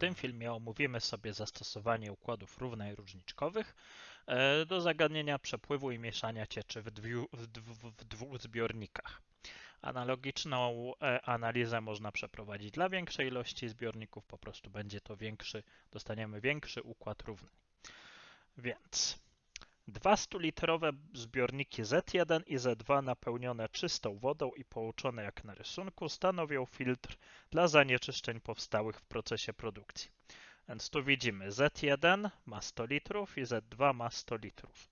tym filmie omówimy sobie zastosowanie układów równań różniczkowych e, do zagadnienia przepływu i mieszania cieczy w, dwu, w, w dwóch zbiornikach. Analogiczną e, analizę można przeprowadzić dla większej ilości zbiorników, po prostu będzie to większy, dostaniemy większy układ równań. Więc Dwa 100-litrowe zbiorniki Z1 i Z2 napełnione czystą wodą i połączone jak na rysunku stanowią filtr dla zanieczyszczeń powstałych w procesie produkcji. Więc tu widzimy Z1 ma 100 litrów i Z2 ma 100 litrów.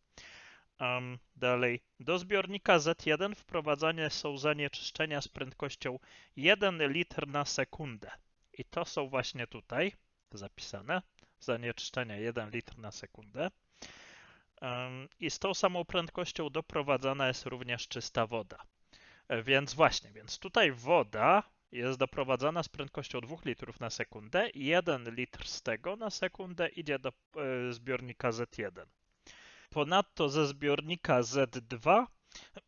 Um, dalej, do zbiornika Z1 wprowadzane są zanieczyszczenia z prędkością 1 litr na sekundę. I to są właśnie tutaj zapisane. Zanieczyszczenia 1 litr na sekundę. I z tą samą prędkością doprowadzana jest również czysta woda. E, więc właśnie, więc tutaj woda jest doprowadzana z prędkością 2 litrów na sekundę i 1 litr z tego na sekundę idzie do e, zbiornika Z1. Ponadto ze zbiornika Z2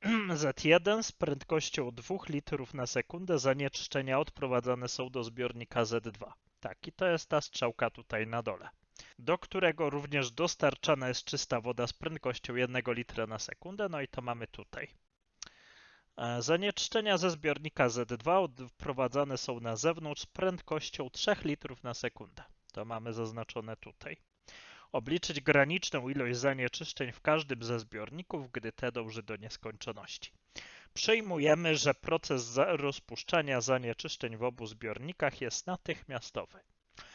Z1 z prędkością 2 litrów na sekundę zanieczyszczenia odprowadzane są do zbiornika Z2. Tak, i to jest ta strzałka tutaj na dole do którego również dostarczana jest czysta woda z prędkością 1 litra na sekundę, no i to mamy tutaj. E, zanieczyszczenia ze zbiornika Z2 wprowadzane są na zewnątrz z prędkością 3 litrów na sekundę. To mamy zaznaczone tutaj. Obliczyć graniczną ilość zanieczyszczeń w każdym ze zbiorników, gdy te dąży do nieskończoności. Przyjmujemy, że proces rozpuszczania zanieczyszczeń w obu zbiornikach jest natychmiastowy.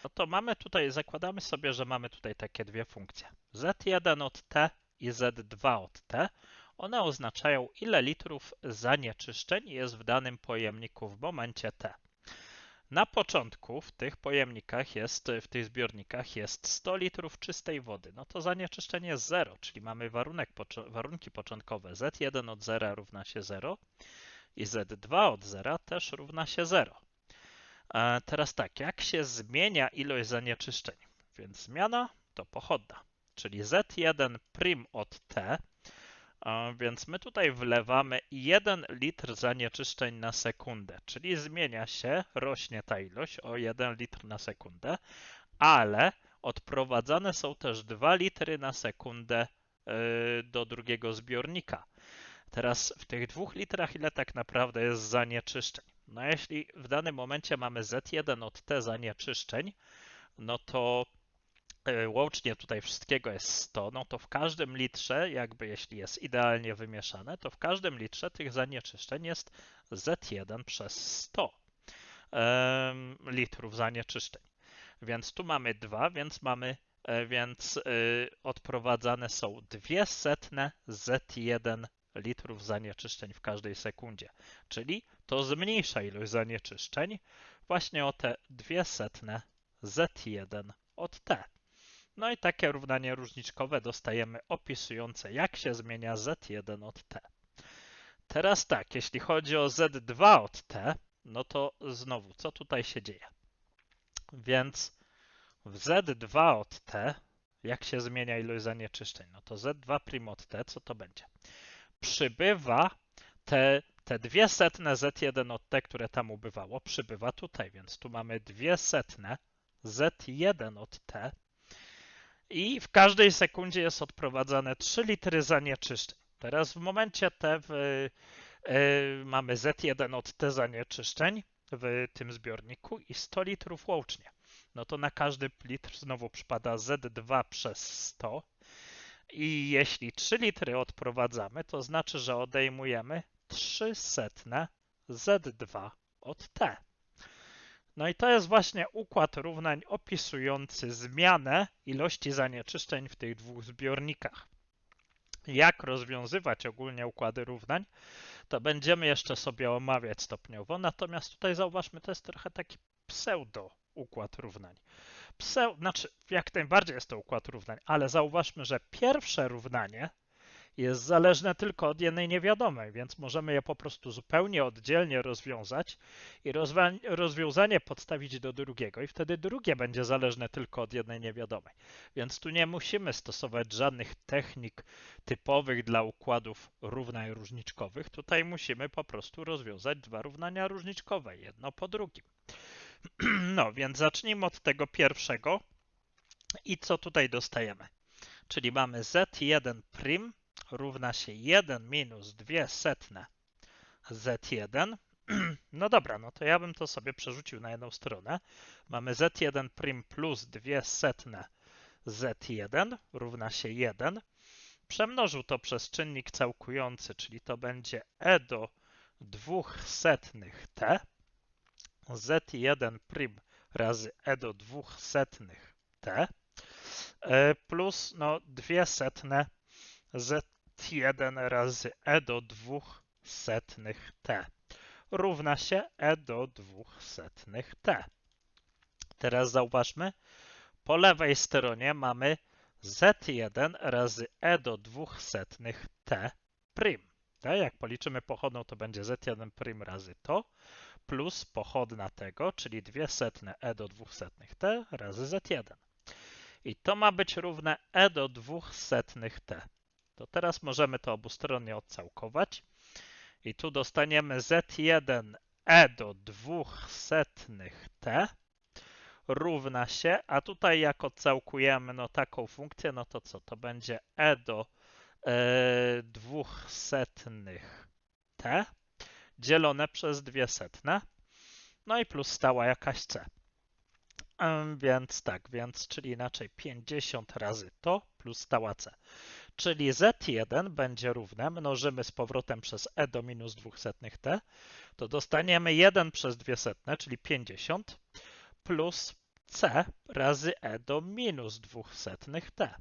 No to mamy tutaj, zakładamy sobie, że mamy tutaj takie dwie funkcje. Z1 od T i Z2 od T. One oznaczają, ile litrów zanieczyszczeń jest w danym pojemniku w momencie T. Na początku w tych pojemnikach jest, w tych zbiornikach jest 100 litrów czystej wody. No to zanieczyszczenie jest 0, czyli mamy warunek, warunki początkowe. Z1 od 0 równa się 0 i Z2 od 0 też równa się 0. Teraz tak, jak się zmienia ilość zanieczyszczeń? Więc zmiana to pochodna, czyli Z1 prim od T, więc my tutaj wlewamy 1 litr zanieczyszczeń na sekundę, czyli zmienia się, rośnie ta ilość o 1 litr na sekundę, ale odprowadzane są też 2 litry na sekundę y, do drugiego zbiornika. Teraz w tych 2 litrach ile tak naprawdę jest zanieczyszczeń? No jeśli w danym momencie mamy Z1 od T zanieczyszczeń, no to e, łącznie tutaj wszystkiego jest 100, no to w każdym litrze, jakby jeśli jest idealnie wymieszane, to w każdym litrze tych zanieczyszczeń jest Z1 przez 100 um, litrów zanieczyszczeń. Więc tu mamy 2, więc mamy, e, więc y, odprowadzane są dwie setne Z1 litrów zanieczyszczeń w każdej sekundzie, czyli to zmniejsza ilość zanieczyszczeń właśnie o te dwie setne Z1 od T. No i takie równanie różniczkowe dostajemy opisujące jak się zmienia Z1 od T. Teraz tak, jeśli chodzi o Z2 od T, no to znowu, co tutaj się dzieje? Więc w Z2 od T, jak się zmienia ilość zanieczyszczeń? No to Z2 prim od T, co to będzie? Przybywa te, te dwie setne Z1 od T, które tam ubywało, przybywa tutaj, więc tu mamy dwie setne Z1 od T i w każdej sekundzie jest odprowadzane 3 litry zanieczyszczeń. Teraz w momencie T w, y, mamy Z1 od T zanieczyszczeń w tym zbiorniku i 100 litrów łącznie. No to na każdy litr znowu przypada Z2 przez 100 i jeśli 3 litry odprowadzamy, to znaczy, że odejmujemy 300 Z2 od T. No i to jest właśnie układ równań opisujący zmianę ilości zanieczyszczeń w tych dwóch zbiornikach. Jak rozwiązywać ogólnie układy równań, to będziemy jeszcze sobie omawiać stopniowo, natomiast tutaj zauważmy, to jest trochę taki pseudo układ równań. Pseu, znaczy, jak najbardziej jest to układ równań, ale zauważmy, że pierwsze równanie jest zależne tylko od jednej niewiadomej, więc możemy je po prostu zupełnie oddzielnie rozwiązać i rozwiązanie podstawić do drugiego i wtedy drugie będzie zależne tylko od jednej niewiadomej. Więc tu nie musimy stosować żadnych technik typowych dla układów równań różniczkowych. Tutaj musimy po prostu rozwiązać dwa równania różniczkowe, jedno po drugim. No, więc zacznijmy od tego pierwszego. I co tutaj dostajemy? Czyli mamy z1' prim równa się 1 minus 2 setne z1. No dobra, no to ja bym to sobie przerzucił na jedną stronę. Mamy z1 prim plus 2 setne z1 równa się 1. Przemnożył to przez czynnik całkujący, czyli to będzie e do 2 setnych t. z1 prim razy e do 2 setnych t e, plus no 2 setne z1 razy e do 2 setnych t równa się e do 2 setnych t. Teraz zauważmy, po lewej stronie mamy z1 razy e do 2 setnych t prim. Jak policzymy pochodną, to będzie z1 prim razy to plus pochodna tego, czyli 2 setne e do 2 setnych t razy z1. I to ma być równe e do 2 setnych t. To teraz możemy to obustronnie odcałkować. I tu dostaniemy z1 e do 2 setnych t równa się, a tutaj jak odcałkujemy no, taką funkcję, no to co? To będzie e do e, 2 setnych t dzielone przez 2 setne, no i plus stała jakaś c. Więc tak, więc czyli inaczej 50 razy to plus stała c. Czyli z1 będzie równe, mnożymy z powrotem przez e do minus 2 setnych t, to dostaniemy 1 przez 2 setne, czyli 50, plus c razy e do minus 2 setnych t.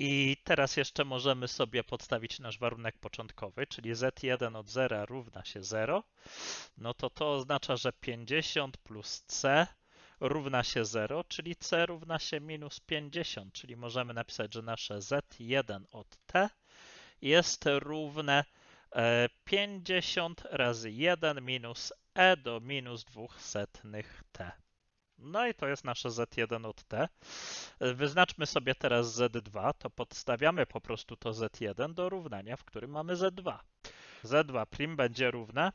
I teraz jeszcze możemy sobie podstawić nasz warunek początkowy, czyli z1 od 0 równa się 0. No to to oznacza, że 50 plus c równa się 0, czyli c równa się minus 50, czyli możemy napisać, że nasze z1 od t jest równe 50 e, razy 1 minus e do minus 2 setnych t. No i to jest nasze z1 od t. Wyznaczmy sobie teraz z2, to podstawiamy po prostu to z1 do równania, w którym mamy z2. z2 prim będzie równe.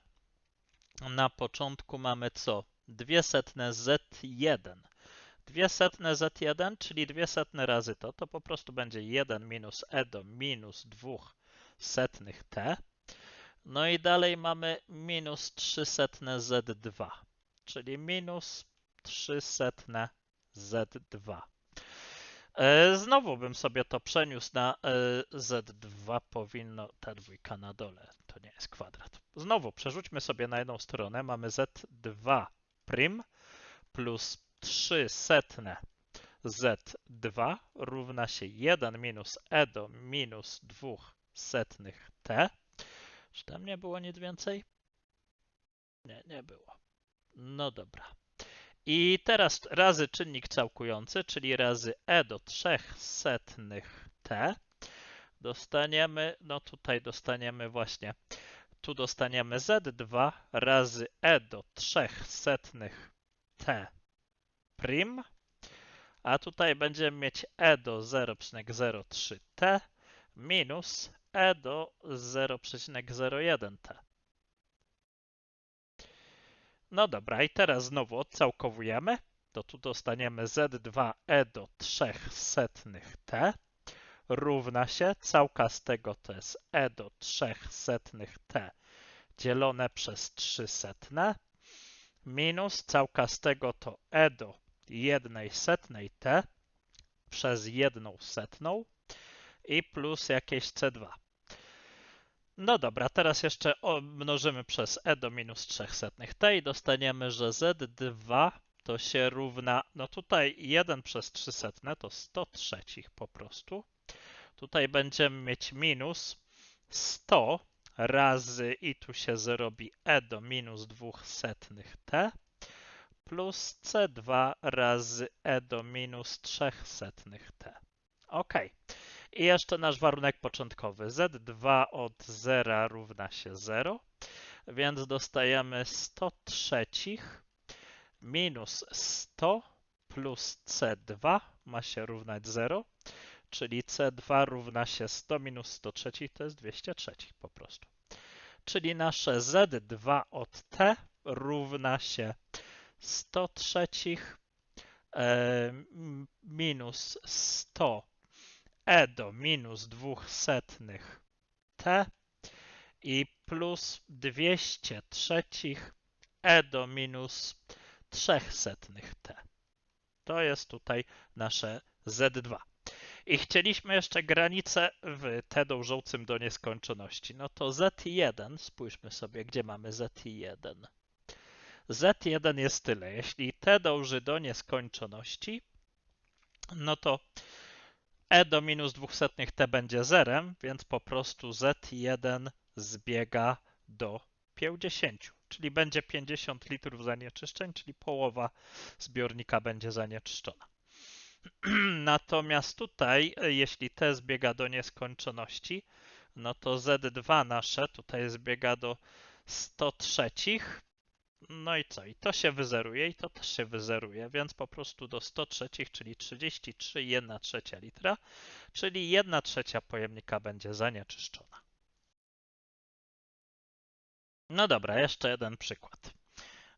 Na początku mamy co? 2 setne z1. 2 setne z1, czyli 2 setne razy to, to po prostu będzie 1 minus e do minus 2 setnych t. No i dalej mamy minus 3 setne z2, czyli minus 3 setne z2. E, znowu bym sobie to przeniósł na e, z2, powinno ta dwójka na dole, to nie jest kwadrat. Znowu przerzućmy sobie na jedną stronę, mamy z2 prim plus 3 setne z2 równa się 1 minus e do minus 2 setnych t. Czy tam nie było nic więcej? Nie, nie było. No dobra. I teraz razy czynnik całkujący, czyli razy e do 3 setnych t, dostaniemy, no tutaj dostaniemy właśnie tu dostaniemy z2 razy e do 3 setnych t prim, a tutaj będziemy mieć e do 0,03t minus e do 0,01t. No dobra, i teraz znowu odcałkowujemy. To tu dostaniemy z2 e do 3 setnych t równa się, całka z tego to jest e do 3 setnych t dzielone przez 3 setne, minus całka z tego to e do 1 setnej t przez 1 setną i plus jakieś c2. No dobra, teraz jeszcze mnożymy przez e do minus 3 setnych t i dostaniemy, że z2 to się równa, no tutaj 1 przez 3 setne to 100 trzecich po prostu, Tutaj będziemy mieć minus 100 razy i tu się zrobi e do minus 2 setnych t plus c2 razy e do minus 3 setnych t. Ok. I jeszcze nasz warunek początkowy. z2 od 0 równa się 0, więc dostajemy 100 trzecich minus 100 plus c2 ma się równać 0 czyli C2 równa się 100 minus 103, to jest 203 po prostu. Czyli nasze Z2 od T równa się 100 trzecich e, m- minus 100 e do minus 2 setnych t i plus 200 trzecich e do minus 3 setnych t. To jest tutaj nasze z2. I chcieliśmy jeszcze granicę w t dążącym do nieskończoności. No to z1, spójrzmy sobie, gdzie mamy z1. z1 jest tyle. Jeśli t dąży do nieskończoności, no to e do minus 200 t będzie zerem, więc po prostu z1 zbiega do 50, czyli będzie 50 litrów zanieczyszczeń, czyli połowa zbiornika będzie zanieczyszczona. Natomiast tutaj, e, jeśli t zbiega do nieskończoności, no to Z2 nasze tutaj zbiega do 100 trzecich. No i co? I to się wyzeruje i to też się wyzeruje, więc po prostu do 100 trzecich, czyli 33 1 trzecia litra, czyli 1 trzecia pojemnika będzie zanieczyszczona. No dobra, jeszcze jeden przykład.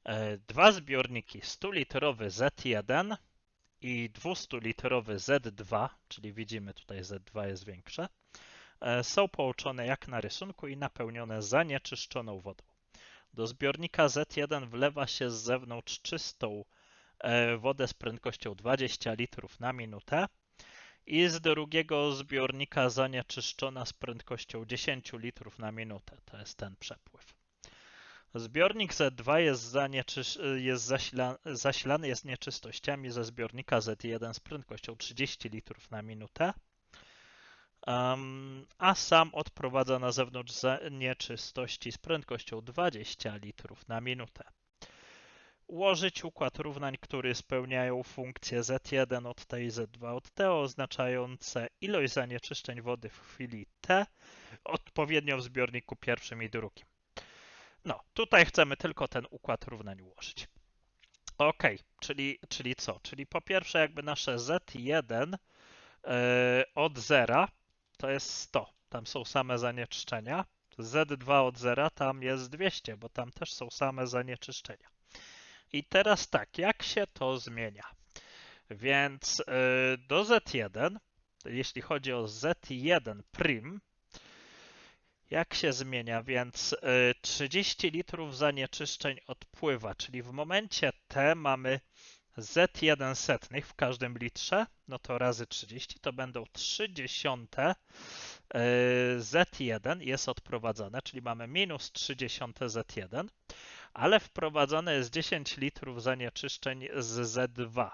E, Dwa zbiorniki 100-litrowy Z1 i 200-litrowy Z2, czyli widzimy tutaj Z2 jest większe, e, są połączone jak na rysunku i napełnione zanieczyszczoną wodą. Do zbiornika Z1 wlewa się z zewnątrz czystą e, wodę z prędkością 20 litrów na minutę i z drugiego zbiornika zanieczyszczona z prędkością 10 litrów na minutę. To jest ten przepływ. Zbiornik Z2 jest, jest zasila, zasilany jest nieczystościami ze zbiornika Z1 z prędkością 30 litrów na minutę, a sam odprowadza na zewnątrz nieczystości z prędkością 20 litrów na minutę. Ułożyć układ równań, które spełniają funkcje Z1 od T i Z2 od T, oznaczające ilość zanieczyszczeń wody w chwili T, odpowiednio w zbiorniku pierwszym i drugim. No, tutaj chcemy tylko ten układ równań ułożyć. Ok, czyli, czyli co? Czyli po pierwsze jakby nasze Z1 yy, od zera to jest 100. Tam są same zanieczyszczenia. Z2 od zera tam jest 200, bo tam też są same zanieczyszczenia. I teraz tak, jak się to zmienia? Więc yy, do Z1, jeśli chodzi o Z1 prim, jak się zmienia? Więc y, 30 litrów zanieczyszczeń odpływa, czyli w momencie T mamy Z1 setnych w każdym litrze, no to razy 30 to będą 30 Z1 jest odprowadzone, czyli mamy minus 30 Z1, ale wprowadzone jest 10 litrów zanieczyszczeń z Z2.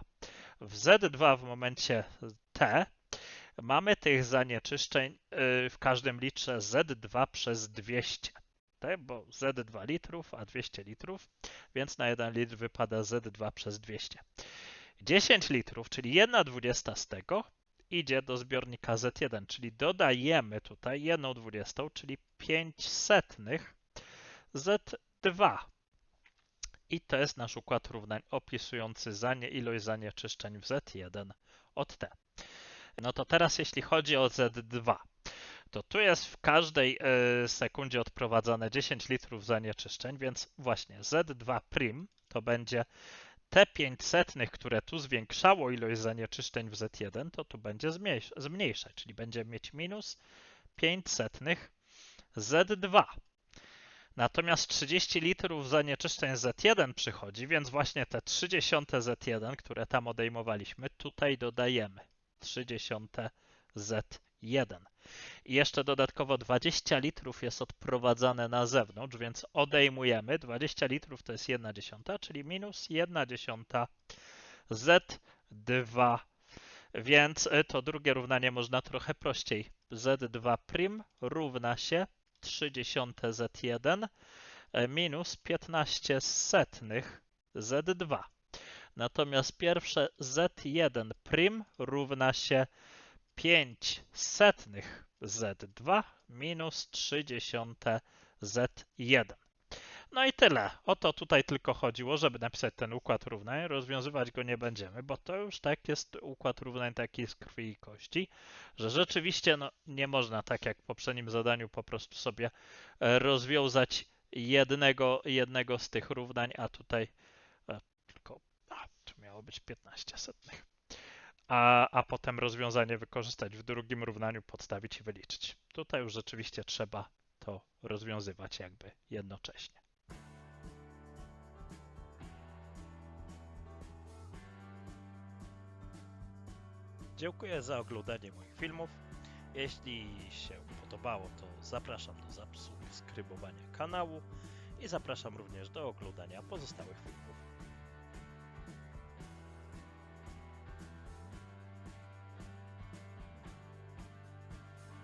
W Z2 w momencie T mamy tych zanieczyszczeń y, w każdym litrze Z2 przez 200. Bo Z2 litrów, a 200 litrów, więc na 1 litr wypada Z2 przez 200. 10 litrów, czyli 1 dwudziesta z tego idzie do zbiornika Z1, czyli dodajemy tutaj 1 dwudziestą, czyli 5 setnych Z2. I to jest nasz układ równań opisujący zanie, ilość zanieczyszczeń w Z1 od T. No to teraz jeśli chodzi o Z2, to tu jest w każdej e, sekundzie odprowadzane 10 litrów zanieczyszczeń, więc właśnie Z2 prim to będzie te 5 setnych, które tu zwiększało ilość zanieczyszczeń w Z1, to tu będzie zmniejszać, czyli będziemy mieć minus 5 setnych Z2. Natomiast 30 litrów zanieczyszczeń Z1 przychodzi, więc właśnie te 30 Z1, które tam odejmowaliśmy, tutaj dodajemy. 30 Z1. I jeszcze dodatkowo 20 litrów jest odprowadzane na zewnątrz, więc odejmujemy. 20 litrów to jest 1 dziesiąta, czyli minus 1 dziesiąta Z2. Więc y, to drugie równanie można trochę prościej. Z2 prim równa się 30 Z1 y, minus 15 setnych Z2. Natomiast pierwsze z1 prim równa się 5 setnych z2 minus 30 z1. No i tyle. O to tutaj tylko chodziło, żeby napisać ten układ równań. Rozwiązywać go nie będziemy, bo to już tak jest układ równań taki z krwi i kości, że rzeczywiście no, nie można tak jak w poprzednim zadaniu po prostu sobie rozwiązać jednego, jednego z tych równań, a tutaj musiało być 15 setnych. A, a potem rozwiązanie wykorzystać w drugim równaniu, podstawić i wyliczyć. Tutaj już rzeczywiście trzeba to rozwiązywać jakby jednocześnie. Dziękuję za oglądanie moich filmów. Jeśli się podobało, to zapraszam do subskrybowania kanału i zapraszam również do oglądania pozostałych filmów